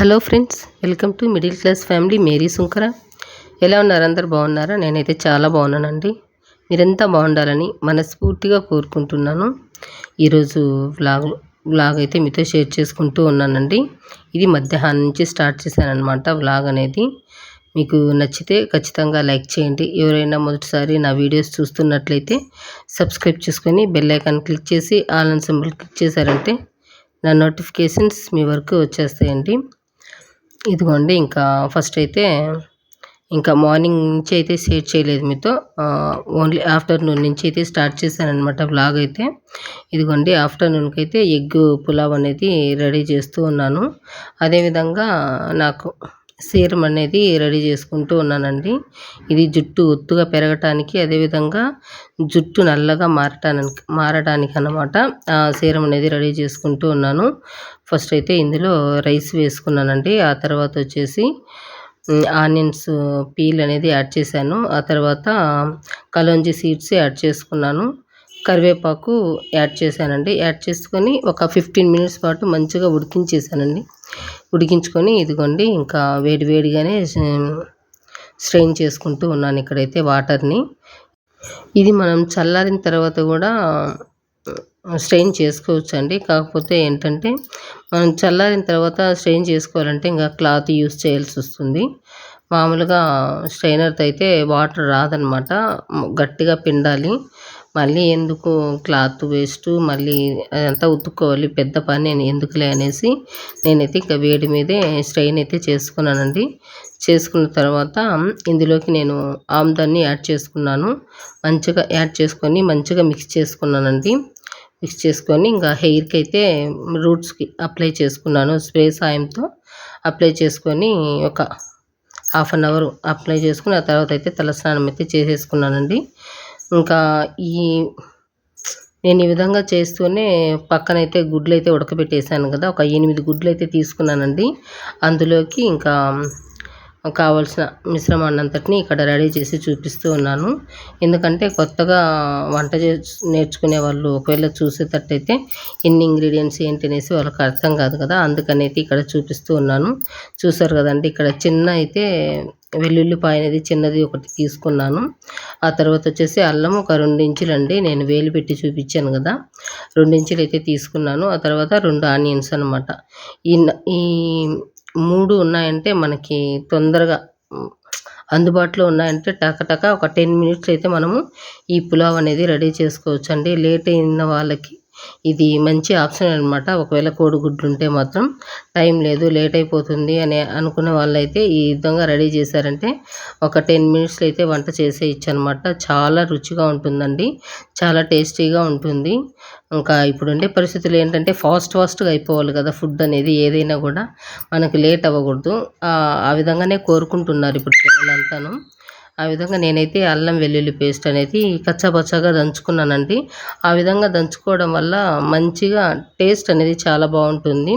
Hello friends welcome to middle class family. Mary Sunkara. ఎలా ఉన్నారు? అందరు బాగున్నారా? నేనైతే చాలా బాగున్నానండి. మీరంతా బాగుండాలని మనస్ఫూర్తిగా కోరుకుంటున్నాను. ఈరోజు వ్లాగ్ వ్లాగ్ అయితే మీతో షేర్ చేసుకుంటూ ఉన్నానండి. ఇది మధ్యాహ్నం నుంచి స్టార్ట్ చేశానమాట వ్లాగ్ అనేది. మీకు నచ్చితే ఖచ్చితంగా లైక్ చేయండి. ఎవరైనా మొదటిసారి నా వీడియోస్ చూస్తున్నట్లయితే సబ్స్క్రైబ్ చేసుకొని బెల్ ఐకాన్ క్లిక్ చేసి ఆల్ అండ్ సింబల్ క్లిక్ చేశారంటే నా నోటిఫికేషన్స్ మీ వరకు వచ్చేస్తాయండి. ఇదిగోండి ఇంకా ఫస్ట్ అయితే ఇంకా మార్నింగ్ నుంచి అయితే షేర్ చేయలేదు మీతో. ఓన్లీ ఆఫ్టర్నూన్ నుంచి అయితే స్టార్ట్ చేశాను అనమాట బ్లాగ్ అయితే. ఇదిగోండి ఆఫ్టర్నూన్కి అయితే ఎగ్ పులావ్ అనేది రెడీ చేస్తూ ఉన్నాను. అదేవిధంగా నాకు సీరం అనేది రెడీ చేసుకుంటూ ఉన్నానండి. ఇది జుట్టు ఒత్తుగా పెరగటానికి అదేవిధంగా జుట్టు నల్లగా మారటానికి మారటానికి అనమాట సీరం అనేది రెడీ చేసుకుంటూ ఉన్నాను. ఫస్ట్ అయితే ఇందులో రైస్ వేసుకున్నానండి. ఆ తర్వాత వచ్చేసి ఆనియన్స్ పీల్ అనేది యాడ్ చేశాను. ఆ తర్వాత కలోంజీ సీడ్స్ యాడ్ చేసుకున్నాను. కరివేపాకు యాడ్ చేశానండి. యాడ్ చేసుకొని ఒక ఫిఫ్టీన్ మినిట్స్ పాటు మంచిగా ఉడికించేసానండి ఉడికించుకొని ఇదిగోండి ఇంకా వేడి వేడిగానే స్ట్రెయిన్ చేసుకుంటూ ఉన్నాను ఇక్కడైతే వాటర్ని. ఇది మనం చల్లారిన తర్వాత కూడా స్ట్రెయిన్ చేసుకోవచ్చు అండి కాకపోతే ఏంటంటే మనం చల్లారిన తర్వాత స్ట్రెయిన్ చేసుకోవాలంటే ఇంకా క్లాత్ యూస్ చేయాల్సి వస్తుంది. మామూలుగా స్ట్రైనర్తో అయితే వాటర్ రాదనమాట. గట్టిగా పిండాలి. మళ్ళీ ఎందుకు క్లాత్ వేస్ట్ మళ్ళీ అదంతా ఉతుక్కోవాలి. పెద్ద పని నేను ఎందుకులే అనేసి నేనైతే ఇంకా వేడి మీదే స్ట్రెయిన్ అయితే చేసుకున్నానండి. చేసుకున్న తర్వాత ఇందులోకి నేను ఆమ్దాన్ని యాడ్ చేసుకున్నాను. మంచిగా యాడ్ చేసుకొని మంచిగా మిక్స్ చేసుకున్నానండి. మిక్స్ చేసుకొని ఇంకా హెయిర్కి అయితే రూట్స్కి అప్లై చేసుకున్నాను. స్ప్రే సాయంతో అప్లై చేసుకొని ఒక హాఫ్ అన్ అవర్ అప్లై చేసుకుని ఆ తర్వాత అయితే తలస్నానం అయితే చేసేసుకున్నానండి. ఇంకా ఈ నేను ఈ విధంగా చేస్తూనే పక్కనైతే గుడ్లు అయితే ఉడకబెట్టేసాను కదా ఒక ఎనిమిది గుడ్లు అయితే తీసుకున్నానండి. అందులోకి ఇంకా కావాల్సిన మిశ్రమాన్ని అంతటిని ఇక్కడ రెడీ చేసి చూపిస్తూ ఉన్నాను. ఎందుకంటే కొత్తగా వంట నేర్చుకునే వాళ్ళు ఒకవేళ చూసేటట్టయితే ఎన్ని ఇంగ్రీడియంట్స్ ఏంటి అనేసి వాళ్ళకి అర్థం కాదు కదా. అందుకనేది ఇక్కడ చూపిస్తూ ఉన్నాను. చూసారు కదండి ఇక్కడ చిన్న అయితే వెల్లుల్లిపాయ అనేది చిన్నది ఒకటి తీసుకున్నాను. ఆ తర్వాత వచ్చేసి అల్లం ఒక రెండించులు అండి నేను వేలు పెట్టి చూపించాను కదా. రెండించులు అయితే తీసుకున్నాను. ఆ తర్వాత రెండు ఆనియన్స్ అనమాట ఈ ఈ మూడు ఉన్నాయంటే మనకి తొందరగా అందుబాటులో ఉన్నాయంటే టకటక ఒక టెన్ మినిట్స్ అయితే మనము ఈ పులావ్ అనేది రెడీ చేసుకోవచ్చు అండి లేట్ అయిన వాళ్ళకి ఇది మంచి ఆప్షన్ అనమాట ఒకవేళ కోడిగుడ్లు ఉంటే మాత్రం టైం లేదు లేట్ అయిపోతుంది అని అనుకునే వాళ్ళైతే ఈ విధంగా రెడీ చేశారంటే ఒక టెన్ మినిట్స్లో అయితే వంట చేసేయచ్చు అనమాట చాలా రుచిగా ఉంటుందండి. చాలా టేస్టీగా ఉంటుంది. ఇంకా ఇప్పుడుండే పరిస్థితులు ఏంటంటే ఫాస్ట్ ఫాస్ట్గా అయిపోవాలి కదా ఫుడ్ అనేది ఏదైనా కూడా. మనకు లేట్ అవ్వకూడదు. ఆ విధంగానే కోరుకుంటున్నారు ఇప్పుడు పిల్లలంతాను. ఆ విధంగా నేనైతే అల్లం వెల్లుల్లి పేస్ట్ అనేది కచ్చాపచ్చాగా దంచుకున్నానండి. ఆ విధంగా దంచుకోవడం వల్ల మంచిగా టేస్ట్ అనేది చాలా బాగుంటుంది.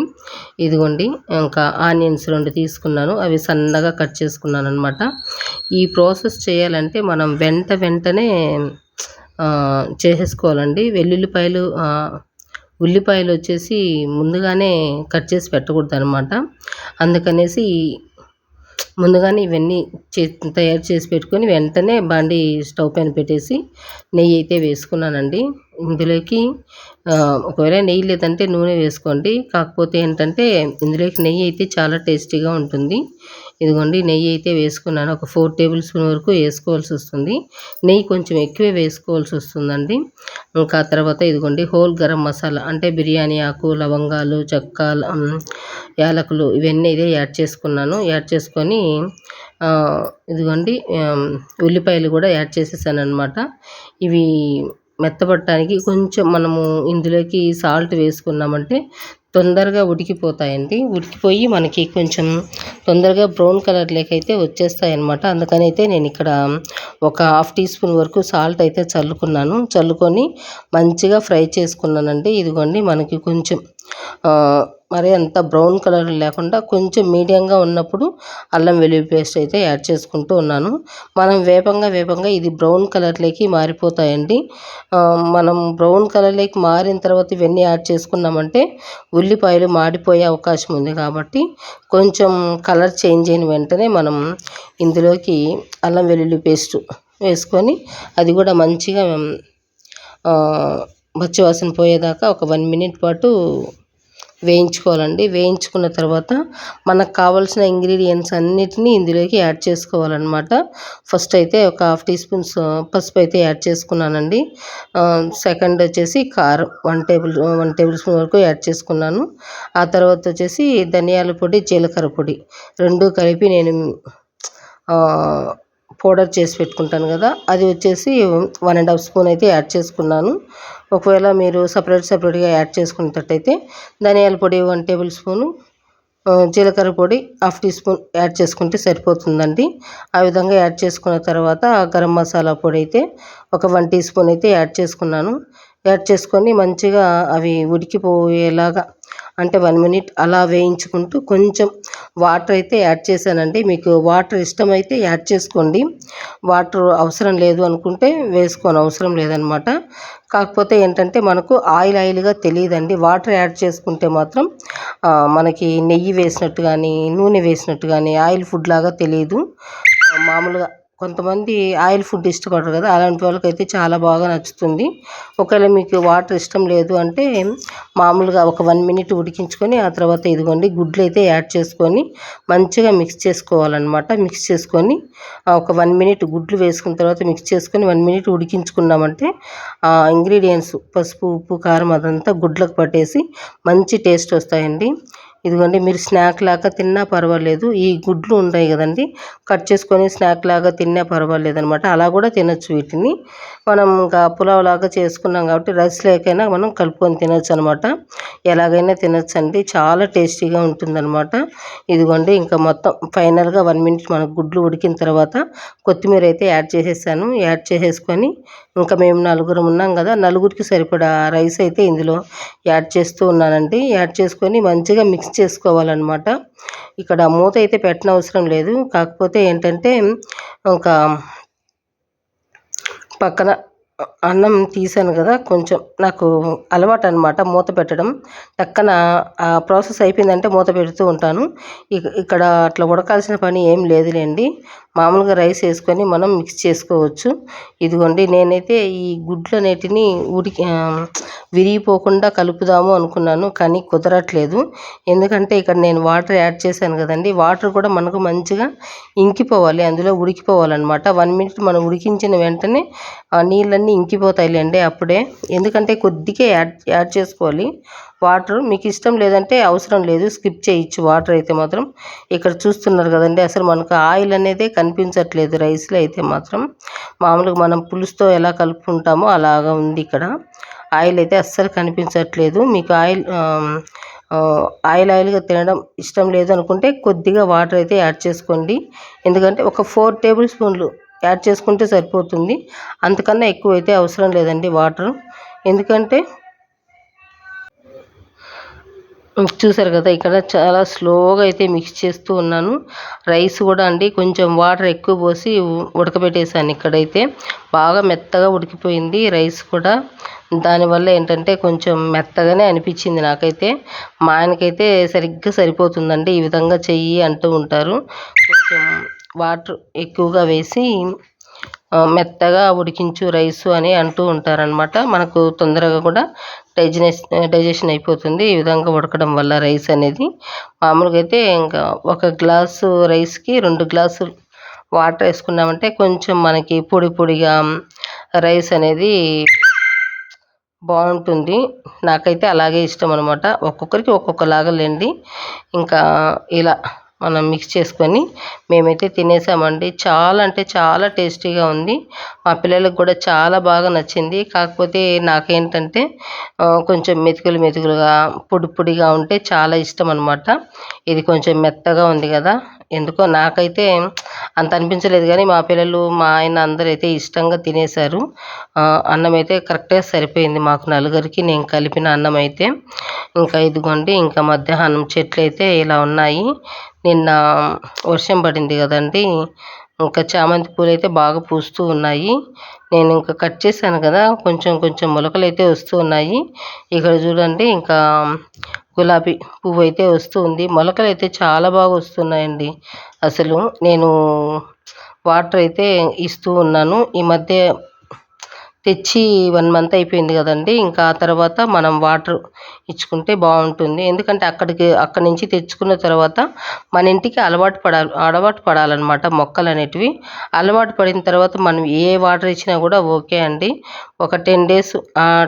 ఇదిగోండి ఇంకా ఆనియన్స్ రెండు తీసుకున్నాను. అవి సన్నగా కట్ చేసుకున్నాను అనమాట ఈ ప్రాసెస్ చేయాలంటే మనం వెంట వెంటనే చేసేసుకోవాలండి. వెల్లుల్లిపాయలు ఉల్లిపాయలు వచ్చేసి ముందుగానే కట్ చేసి పెట్టకూడదు అనమాట అందుకనేసి ముందుగానే ఇవన్నీ చే తయారు చేసి పెట్టుకొని వెంటనే బండి స్టవ్ పైన పెట్టేసి నెయ్యి అయితే వేసుకున్నానండి. ఇందులోకి ఒకవేళ నెయ్యి లేదంటే నూనె వేసుకోండి. కాకపోతే ఏంటంటే ఇందులోకి నెయ్యి అయితే చాలా టేస్టీగా ఉంటుంది. ఇదిగోండి నెయ్యి అయితే వేసుకున్నాను. ఒక ఫోర్ టేబుల్ స్పూన్ వరకు వేసుకోవాల్సి వస్తుంది. నెయ్యి కొంచెం ఎక్కువే వేసుకోవాల్సి వస్తుందండి. ఇంకా తర్వాత ఇదిగోండి హోల్ గరం మసాలా అంటే బిర్యానీ ఆకు లవంగాలు చెక్క యాలకులు ఇవన్నీ అయితే యాడ్ చేసుకున్నాను. యాడ్ చేసుకొని ఇదిగోండి ఉల్లిపాయలు కూడా యాడ్ చేసేసాను అనమాట ఇవి మెత్తపడటానికి కొంచెం మనము ఇందులోకి సాల్ట్ వేసుకున్నామంటే తొందరగా ఉడికిపోతాయండి. ఉడికిపోయి మనకి కొంచెం తొందరగా బ్రౌన్ కలర్ అయితే వచ్చేస్తాయి అనమాట అందుకని అయితే నేను ఇక్కడ ఒక హాఫ్ టీ స్పూన్ వరకు సాల్ట్ అయితే చల్లుకున్నాను. చల్లుకొని మంచిగా ఫ్రై చేసుకున్నానండి. ఇదిగోండి మనకి కొంచెం మరి అంత బ్రౌన్ కలర్ లేకుండా కొంచెం మీడియంగా ఉన్నప్పుడు అల్లం వెల్లుల్లి పేస్ట్ అయితే యాడ్ చేసుకుంటూ ఉన్నాను. మనం వేపంగా వేపంగా ఇది బ్రౌన్ కలర్లోకి మారిపోతాయండి. మనం బ్రౌన్ కలర్లోకి మారిన తర్వాత ఇవన్నీ యాడ్ చేసుకున్నామంటే ఉల్లిపాయలు మాడిపోయే అవకాశం ఉంది కాబట్టి కొంచెం కలర్ చేంజ్ అయిన వెంటనే మనం ఇందులోకి అల్లం వెల్లుల్లి పేస్ట్ వేసుకొని అది కూడా మంచిగా పచ్చివాసన పోయేదాకా ఒక వన్ మినిట్ పాటు వేయించుకోవాలండి. వేయించుకున్న తర్వాత మనకు కావాల్సిన ఇంగ్రీడియంట్స్ అన్నిటినీ ఇందులోకి యాడ్ చేసుకోవాలన్నమాట. ఫస్ట్ అయితే ఒక హాఫ్ టీ స్పూన్స్ పసుపు అయితే యాడ్ చేసుకున్నానండి. సెకండ్ వచ్చేసి కారం one table one tablespoon వరకు యాడ్ చేసుకున్నాను. ఆ తర్వాత వచ్చేసి ధనియాల పొడి జీలకర్ర పొడి రెండు కలిపి నేను పౌడర్ చేసి పెట్టుకుంటాను కదా. అది వచ్చేసి వన్ అండ్ హాఫ్ స్పూన్ అయితే యాడ్ చేసుకున్నాను. ఒకవేళ మీరు సపరేట్ సపరేట్గా యాడ్ చేసుకునేటట్టయితే ధనియాల పొడి వన్ టేబుల్ స్పూను జీలకర్ర పొడి హాఫ్ టీ స్పూన్ యాడ్ చేసుకుంటే సరిపోతుందండి. ఆ విధంగా యాడ్ చేసుకున్న తర్వాత గరం మసాలా పొడి అయితే ఒక వన్ టీ స్పూన్ అయితే యాడ్ చేసుకున్నాను. యాడ్ చేసుకొని మంచిగా అవి ఉడికిపోయేలాగా అంటే వన్ మినిట్ అలా వేయించుకుంటూ కొంచెం వాటర్ అయితే యాడ్ చేశానండి. మీకు వాటర్ ఇష్టమైతే యాడ్ చేసుకోండి. వాటర్ అవసరం లేదు అనుకుంటే వేసుకోని అవసరం లేదనమాట. కాకపోతే ఏంటంటే మనకు ఆయిల్ ఆయిల్గా తెలియదండి. వాటర్ యాడ్ చేసుకుంటే మాత్రం మనకి నెయ్యి వేసినట్టు కానీ నూనె వేసినట్టు కానీ ఆయిల్ ఫుడ్ లాగా తెలియదు. మామూలుగా కొంతమంది ఆయిల్ ఫుడ్ ఇష్టపడరు కదా అలాంటి వాళ్ళకైతే చాలా బాగా నచ్చుతుంది. ఒకవేళ మీకు వాటర్ ఇష్టం లేదు అంటే మామూలుగా ఒక వన్ మినిట్ ఉడికించుకొని ఆ తర్వాత ఇదిగోండి గుడ్లు అయితే యాడ్ చేసుకొని మంచిగా మిక్స్ చేసుకోవాలన్నమాట. మిక్స్ చేసుకొని ఒక వన్ మినిట్ గుడ్లు వేసుకున్న తర్వాత మిక్స్ చేసుకొని వన్ మినిట్ ఉడికించుకున్నామంటే ఇంగ్రీడియంట్స్ పసుపు ఉప్పు కారం అదంతా గుడ్లకు పట్టేసి మంచి టేస్ట్ వస్తాయండి. ఇదిగోండి మీరు స్నాక్ లాగా తిన్నా పర్వాలేదు. ఈ గుడ్లు ఉంటాయి కదండి కట్ చేసుకొని స్నాక్ లాగా తిన్నా పర్వాలేదు అనమాట అలా కూడా తినచ్చు వీటిని. మనం ఇంకా పులావ్ లాగా చేసుకున్నాం కాబట్టి రైస్ లేకైనా మనం కలుపుకొని తినొచ్చు అనమాట ఎలాగైనా తినొచ్చు అండి చాలా టేస్టీగా ఉంటుందన్నమాట. ఇదిగోండి ఇంకా మొత్తం ఫైనల్గా వన్ మినిట్ మనకు గుడ్లు ఉడికిన తర్వాత కొత్తిమీర అయితే యాడ్ చేసేసాను. యాడ్ చేసేసుకొని ఇంకా మేము నలుగురం ఉన్నాం కదా నలుగురికి సరిపడా రైస్ అయితే ఇందులో యాడ్ చేస్తూ ఉన్నానండి. యాడ్ చేసుకొని మంచిగా మిక్స్ చేసుకోవాలన్నమాట. ఇక్కడ మూత అయితే పెట్టనవసరం లేదు. కాకపోతే ఏంటంటే ఇంకా పక్కన అన్నం తీసాను కదా కొంచెం నాకు అలవాటు అనమాట మూత పెట్టడం. పక్కన ఆ ప్రాసెస్ అయిపోయిందంటే మూత పెడుతూ ఉంటాను. ఇక్కడ అట్లా ఉడకాల్సిన పని ఏం లేదులేండి. మామూలుగా రైస్ వేసుకొని మనం మిక్స్ చేసుకోవచ్చు. ఇదిగోండి నేనైతే ఈ గుడ్లు అనేటిని ఉడికి విరిగిపోకుండా కలుపుదాము అనుకున్నాను కానీ కుదరట్లేదు. ఎందుకంటే ఇక్కడ నేను వాటర్ యాడ్ చేశాను కదండి వాటర్ కూడా మనకు మంచిగా ఇంకిపోవాలి అందులో ఉడికిపోవాలన్నమాట. వన్ మినిట్ మనం ఉడికించిన వెంటనే నీళ్ళన్నీ ఇంకిపోతాయిలేండి అప్పుడే. ఎందుకంటే కొద్దిగా యాడ్ యాడ్ చేసుకోవాలి. వాటర్ మీకు ఇష్టం లేదంటే అవసరం లేదు. స్కిప్ చేయొచ్చు. వాటర్ అయితే మాత్రం ఇక్కడ చూస్తున్నారు కదండి. అసలు మనకు ఆయిల్ అనేది కనిపించట్లేదు రైస్లో అయితే మాత్రం. మామూలుగా మనం పులుసుతో ఎలా కలుపుకుంటామో అలాగా ఉంది ఇక్కడ. ఆయిల్ అయితే అస్సలు కనిపించట్లేదు. మీకు ఆయిల్ ఆయిల్ ఆయిల్గా తినడం ఇష్టం లేదు అనుకుంటే కొద్దిగా వాటర్ అయితే యాడ్ చేసుకోండి. ఎందుకంటే ఒక ఫోర్ టేబుల్ స్పూన్లు యాడ్ చేసుకుంటే సరిపోతుంది. అంతకన్నా ఎక్కువ అయితే అవసరం లేదండి వాటర్. ఎందుకంటే చూసారు కదా ఇక్కడ చాలా స్లోగా అయితే మిక్స్ చేస్తూ ఉన్నాను. రైస్ కూడా అండి కొంచెం వాటర్ ఎక్కువ పోసి ఉడకబెట్టేశాను ఇక్కడైతే. బాగా మెత్తగా ఉడికిపోయింది రైస్ కూడా. దానివల్ల ఏంటంటే కొంచెం మెత్తగానే అనిపించింది నాకైతే. మా ఆయనకైతే సరిగ్గా సరిపోతుందండి ఈ విధంగా చెయ్యి అంటూ ఉంటారు. కొంచెం వాటర్ ఎక్కువగా వేసి మెత్తగా ఉడికించు రైసు అని అంటూ ఉంటారనమాట మనకు తొందరగా కూడా డైజెస్ డైజెషన్ అయిపోతుంది ఈ విధంగా ఉడకడం వల్ల రైస్ అనేది. మామూలుగా అయితే ఇంకా ఒక గ్లాసు రైస్కి రెండు గ్లాసులు వాటర్ వేసుకున్నామంటే కొంచెం మనకి పొడి పొడిగా రైస్ అనేది బాగుంటుంది. నాకైతే అలాగే ఇష్టం అనమాట ఒక్కొక్కరికి ఒక్కొక్కలాగా లేండి. ఇంకా ఇలా మనం మిక్స్ చేసుకొని మేమైతే తినేసామండి. చాలా అంటే చాలా టేస్టీగా ఉంది. మా పిల్లలకు కూడా చాలా బాగా నచ్చింది. కాకపోతే నాకేంటంటే కొంచెం మెతుకులు మెతుకులుగా పొడి పొడిగా ఉంటే చాలా ఇష్టం అనమాట ఇది కొంచెం మెత్తగా ఉంది కదా. ఎందుకో నాకైతే అంత అనిపించలేదు కానీ మా పిల్లలు మా ఆయన అందరూ అయితే ఇష్టంగా తినేశారు. అన్నం అయితే కరెక్ట్గా సరిపోయింది మాకు నలుగురికి. నేను కలిపిన అన్నం అయితే ఇంకా ఇదిగోండి ఇంకా మధ్యాహ్నం చెట్లు అయితే ఇలా ఉన్నాయి. నిన్న వర్షం పడింది కదండి. ఇంకా చామంతి పూలు అయితే బాగా పూస్తూ ఉన్నాయి. నేను ఇంకా కట్ చేశాను కదా కొంచెం కొంచెం మొలకలు అయితే వస్తూ ఉన్నాయి. ఇక్కడ చూడండి ఇంకా గులాబీ పువ్వు అయితే వస్తుంది మొలకలు అయితే చాలా బాగా వస్తున్నాయండి. అసలు నేను వాటర్ అయితే ఇస్తూ ఉన్నాను. ఈ మధ్య తెచ్చి వన్ మంత్ అయిపోయింది కదండి. ఇంకా ఆ తర్వాత మనం వాటర్ ఇచ్చుకుంటే బాగుంటుంది. ఎందుకంటే అక్కడికి అక్కడి నుంచి తెచ్చుకున్న తర్వాత మన ఇంటికి అలవాటు పడాలి అలవాటు పడాలన్నమాట మొక్కలు అనేటివి. అలవాటు పడిన తర్వాత మనం ఏ వాటర్ ఇచ్చినా కూడా ఓకే అండి. ఒక ten days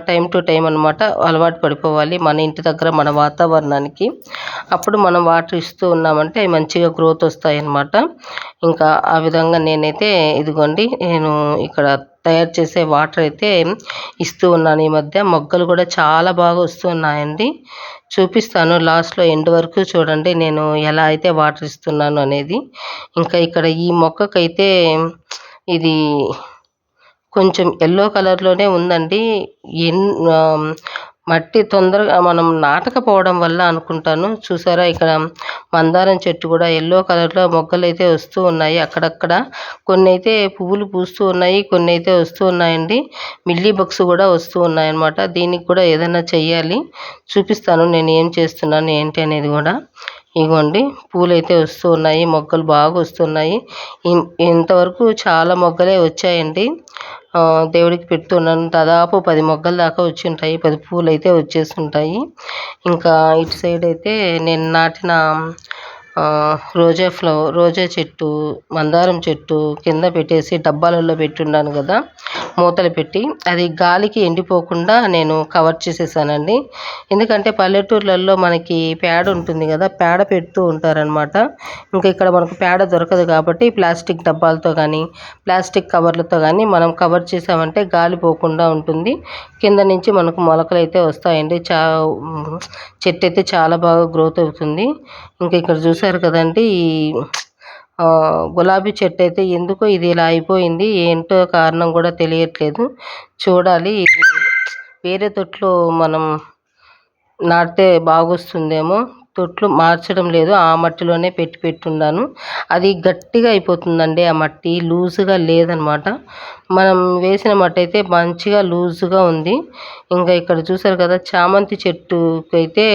time to time అనమాట అలవాటు పడిపోవాలి మన ఇంటి దగ్గర మన వాతావరణానికి. అప్పుడు మనం వాటర్ ఇస్తూ ఉన్నామంటే అవి మంచిగా గ్రోత్ వస్తాయి అన్నమాట ఇంకా ఆ విధంగా నేనైతే ఇదిగోండి నేను ఇక్కడ తయారు చేసే వాటర్ అయితే ఇస్తూ ఉన్నాను. ఈ మధ్య మొగ్గలు కూడా చాలా బాగా వస్తున్నాయండి చూపిస్తాను. లాస్ట్లో ఎండ్ వరకు చూడండి నేను ఎలా అయితే వాటర్ ఇస్తున్నాను అనేది. ఇంకా ఇక్కడ ఈ మొక్కకైతే ఇది కొంచెం ఎల్లో కలర్లోనే ఉందండి. ఎన్ మట్టి తొందరగా మనం నాటకపోవడం వల్ల అనుకుంటాను. చూసారా ఇక్కడ మందారం చెట్టు కూడా ఎల్లో కలర్లో మొగ్గలు అయితే వస్తూ ఉన్నాయి అక్కడక్కడ. కొన్ని అయితే పువ్వులు పూస్తూ ఉన్నాయి కొన్ని అయితే వస్తూ ఉన్నాయండి. మిల్లీ బగ్స్ కూడా వస్తూ ఉన్నాయన్నమాట. దీనికి కూడా ఏదైనా చెయ్యాలి. చూపిస్తాను నేను ఏం చేస్తున్నాను ఏంటి అనేది కూడా. ఇగోండి పూలు అయితే వస్తూ ఉన్నాయి మొగ్గలు బాగా వస్తున్నాయి ఇంతవరకు చాలా మొగ్గలే వచ్చాయండి. దేవుడికి పెడుతున్నాను. దాదాపు పది మొగ్గల దాకా వచ్చి ఉంటాయి పది పూలు అయితే వచ్చేసి ఉంటాయి ఇంకా ఇటు సైడ్ అయితే నేను నాటిన రోజా ఫ్లవర్ రోజా చెట్టు మందారం చెట్టు కింద పెట్టేసి డబ్బాలలో పెట్టున్నాను కదా మూతలు పెట్టి. అది గాలికి ఎండిపోకుండా నేను కవర్ చేసేసానండి. ఎందుకంటే పల్లెటూర్లలో మనకి పేడ ఉంటుంది కదా పేడ పెడుతూ ఉంటారనమాట ఇంకా ఇక్కడ మనకు పేడ దొరకదు కాబట్టి ప్లాస్టిక్ డబ్బాలతో కానీ ప్లాస్టిక్ కవర్లతో కానీ మనం కవర్ చేసామంటే గాలి పోకుండా ఉంటుంది. కింద నుంచి మనకు మొలకలు అయితే వస్తాయండి. చా చెట్టు అయితే చాలా బాగా గ్రోత్ అవుతుంది. ఇంకా ఇక్కడ చూసారు కదండి. ఈ గులాబీ చెట్టు అయితే ఎందుకో ఇది ఇలా అయిపోయింది ఏంటో కారణం కూడా తెలియట్లేదు. చూడాలి వేరే తొట్లో మనం నాటితే బాగొస్తుందేమో. తొట్లు మార్చడం లేదు ఆ మట్టిలోనే పెట్టి పెట్టున్నాను. అది గట్టిగా అయిపోతుందండి ఆ మట్టి లూజుగా లేదనమాట. మనం వేసిన మట్టి అయితే మంచిగా లూజుగా ఉంది. ఇంకా ఇక్కడ చూసారు కదా చామంతి చెట్టుకి అయితే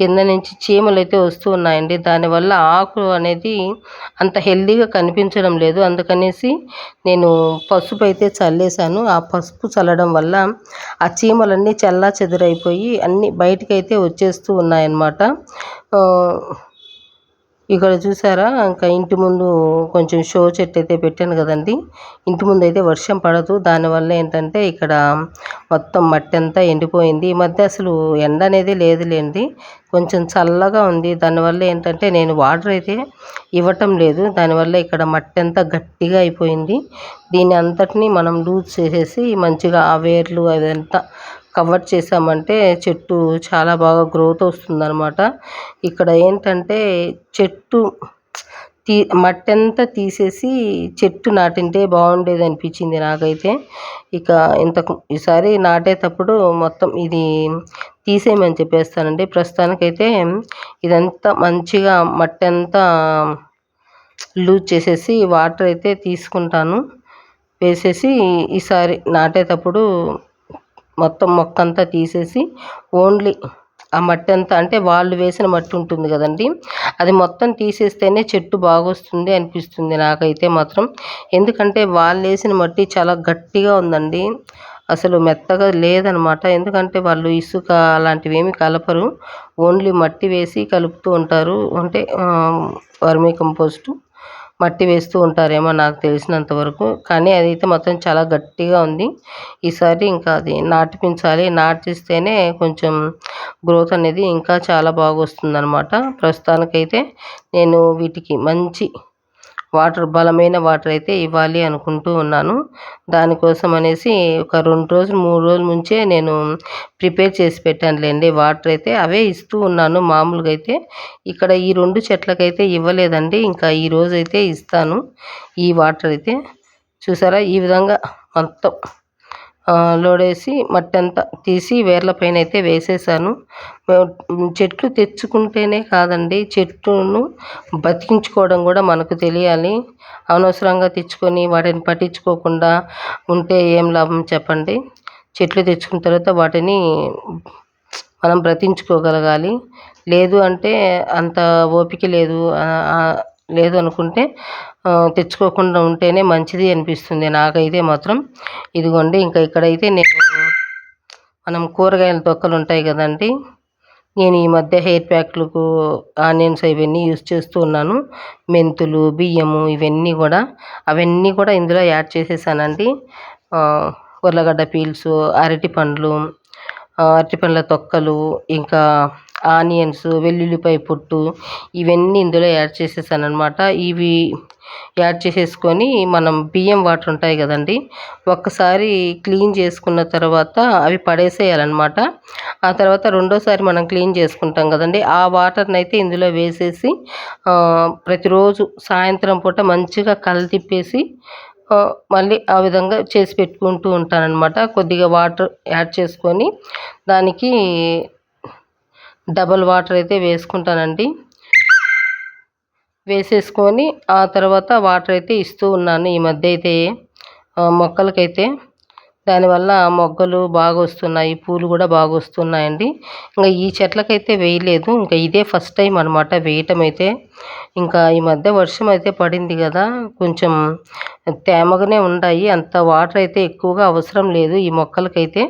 కింద నుంచి చీమలు అయితే వస్తూ ఉన్నాయండి. దానివల్ల ఆకు అనేది అంత హెల్దీగా కనిపించడం లేదు. అందుకనేసి నేను పసుపు అయితే చల్లేసాను ఆ పసుపు చల్లడం వల్ల ఆ చీమలన్నీ చల్లా చెదురైపోయి అన్నీ బయటకైతే వచ్చేస్తూ ఉన్నాయన్నమాట. ఇక్కడ చూసారా? ఇంకా ఇంటి ముందు కొంచెం షో చెట్టు అయితే పెట్టాను కదండి. ఇంటి ముందు అయితే వర్షం పడదు. దానివల్ల ఏంటంటే ఇక్కడ మొత్తం మట్టి అంతా ఎండిపోయింది. ఈ మధ్య అసలు ఎండ అనేది లేదులేండి. కొంచెం చల్లగా ఉంది. దానివల్ల ఏంటంటే నేను వాటర్ అయితే ఇవ్వటం లేదు. దానివల్ల ఇక్కడ మట్టి అంతా గట్టిగా అయిపోయింది. దీన్ని అంతటినీ మనం లూజ్ చేసేసి మంచిగా ఆ వేర్లు అదంతా కవర్ చేసామంటే చెట్టు చాలా బాగా గ్రోత్ వస్తుందన్నమాట. ఇక్కడ ఏంటంటే చెట్టు తీ మట్టి అంతా తీసేసి చెట్టు నాటింటే బాగుండేది అనిపించింది నాకైతే. ఇక ఇంతకు ఈసారి నాటేటప్పుడు మొత్తం ఇది తీసేయమని చెప్పేస్తానండి. ప్రస్తుతానికైతే ఇదంతా మంచిగా మట్టి అంతా లూజ్ చేసేసి వాటర్ అయితే తీసుకుంటాను. వేసేసి ఈసారి నాటేటప్పుడు మొత్తం మొక్క అంతా తీసేసి ఓన్లీ ఆ మట్టి అంతా అంటే వాళ్ళు వేసిన మట్టి ఉంటుంది కదండి. అది మొత్తం తీసేస్తేనే చెట్టు బాగొస్తుంది అనిపిస్తుంది నాకైతే మాత్రం. ఎందుకంటే వాళ్ళు వేసిన మట్టి చాలా గట్టిగా ఉందండి. అసలు మెత్తగా లేదనమాట. ఎందుకంటే వాళ్ళు ఇసుక అలాంటివి ఏమి కలపరు. ఓన్లీ మట్టి వేసి కలుపుతూ ఉంటారు. అంటే వర్మీ కంపోస్టు మట్టి వేస్తూ ఉంటారేమో నాకు తెలిసినంత వరకు. కానీ అదైతే మొత్తం చాలా గట్టిగా ఉంది. ఈసారి ఇంకా అది నాటిపించాలి. నాటిస్తేనే కొంచెం గ్రోత్ అనేది ఇంకా చాలా బాగా వస్తుందన్నమాట. ప్రస్తుతానికైతే నేను వీటికి మంచి వాటర్ బలమైన వాటర్ అయితే ఇవ్వాలి అనుకుంటూ ఉన్నాను. దానికోసం అనేసి ఒక రెండు రోజులు మూడు రోజుల నుంచే నేను ప్రిపేర్ చేసి పెట్టానులేండి. వాటర్ అయితే అవే ఇస్తూ ఉన్నాను మామూలుగా అయితే. ఇక్కడ ఈ రెండు చెట్లకైతే ఇవ్వలేదండి. ఇంకా ఈ రోజు అయితే ఇస్తాను ఈ వాటర్ అయితే. చూసారా? ఈ విధంగా మొత్తం లోడేసి మట్టి అంతా తీసి వేర్ల పైన అయితే వేసేసాను చెట్లు తెచ్చుకుంటేనే కాదండి చెట్టును బతికించుకోవడం కూడా మనకు తెలియాలి. అనవసరంగా తెచ్చుకొని వాటిని పట్టించుకోకుండా ఉంటే ఏం లాభం చెప్పండి? చెట్లు తెచ్చుకున్న తర్వాత వాటిని మనం బ్రతించుకోగలగాలి లేదు అంటే అంత ఓపిక లేదు లేదు అనుకుంటే తెచ్చుకోకుండా ఉంటేనే మంచిది అనిపిస్తుంది. నాకైతే మాత్రం ఇదిగోండి ఇంకా ఇక్కడైతే నేను మనం కూరగాయల తొక్కలు ఉంటాయి కదండి. నేను ఈ మధ్య హెయిర్ ప్యాక్లకు ఆనియన్స్ ఇవన్నీ యూస్ చేస్తూ ఉన్నాను. మెంతులు బియ్యము ఇవన్నీ కూడా అవన్నీ కూడా ఇందులో యాడ్ చేసేసానండి. ఉర్లగడ్డ పీల్స్ అరటి పండ్లు అరటి పండ్ల తొక్కలు ఇంకా ఆనియన్స్ వెల్లుల్లిపాయ పొట్టు ఇవన్నీ ఇందులో యాడ్ చేసేసాను అనమాట ఇవి యాడ్ చేసేసుకొని మనం బియ్యం వాటర్ ఉంటాయి కదండి ఒక్కసారి క్లీన్ చేసుకున్న తర్వాత అవి పడేసేయాలన్నమాట. ఆ తర్వాత రెండోసారి మనం క్లీన్ చేసుకుంటాం కదండి ఆ వాటర్ని అయితే ఇందులో వేసేసి ప్రతిరోజు సాయంత్రం పూట మంచిగా తిప్పేసి మళ్ళీ ఆ విధంగా చేసి పెట్టుకుంటూ ఉంటానన్నమాట. కొద్దిగా వాటర్ యాడ్ చేసుకొని దానికి డబల్ వాటర్ అయితే వేసుకుంటానండి. వేసేసుకొని ఆ తర్వాత వాటర్ అయితే ఇస్తూ ఉన్నాను ఈ మధ్య అయితే మొక్కలకైతే. దానివల్ల మొగ్గలు బాగా వస్తున్నాయి పూలు కూడా బాగా వస్తున్నాయండి ఇంకా ఈ చెట్లకైతే వేయలేదు. ఇంకా ఇదే ఫస్ట్ టైం అనమాట వేయటం అయితే. ఇంకా ఈ మధ్య వర్షం అయితే పడింది కదా కొంచెం తేమగానే ఉన్నాయి అంత వాటర్ అయితే ఎక్కువగా అవసరం లేదు. ఈ మొక్కలకైతే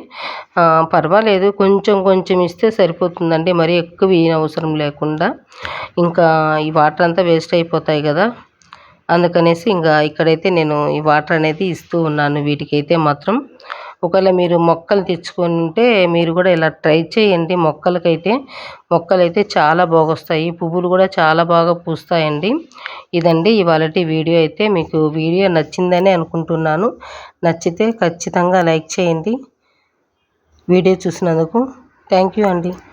పర్వాలేదు. కొంచెం కొంచెం ఇస్తే సరిపోతుందండి. మరీ ఎక్కువ అవసరం లేకుండా. ఇంకా ఈ వాటర్ అంతా వేస్ట్ అయిపోతాయి కదా. అందుకనేసి ఇంకా ఇక్కడైతే నేను ఈ వాటర్ అనేది ఇస్తూ ఉన్నాను. వీటికైతే మాత్రం ఒకవేళ మీరు మొక్కలు తెచ్చుకుంటే మీరు కూడా ఇలా ట్రై చేయండి. మొక్కలకైతే మొక్కలైతే చాలా బాగొస్తాయి. పువ్వులు కూడా చాలా బాగా పూస్తాయండి. ఇదండి ఇవాళ వీడియో అయితే. మీకు వీడియో నచ్చిందని అనుకుంటున్నాను. నచ్చితే ఖచ్చితంగా లైక్ చేయండి. వీడియో చూసినందుకు థ్యాంక్ యూ అండి.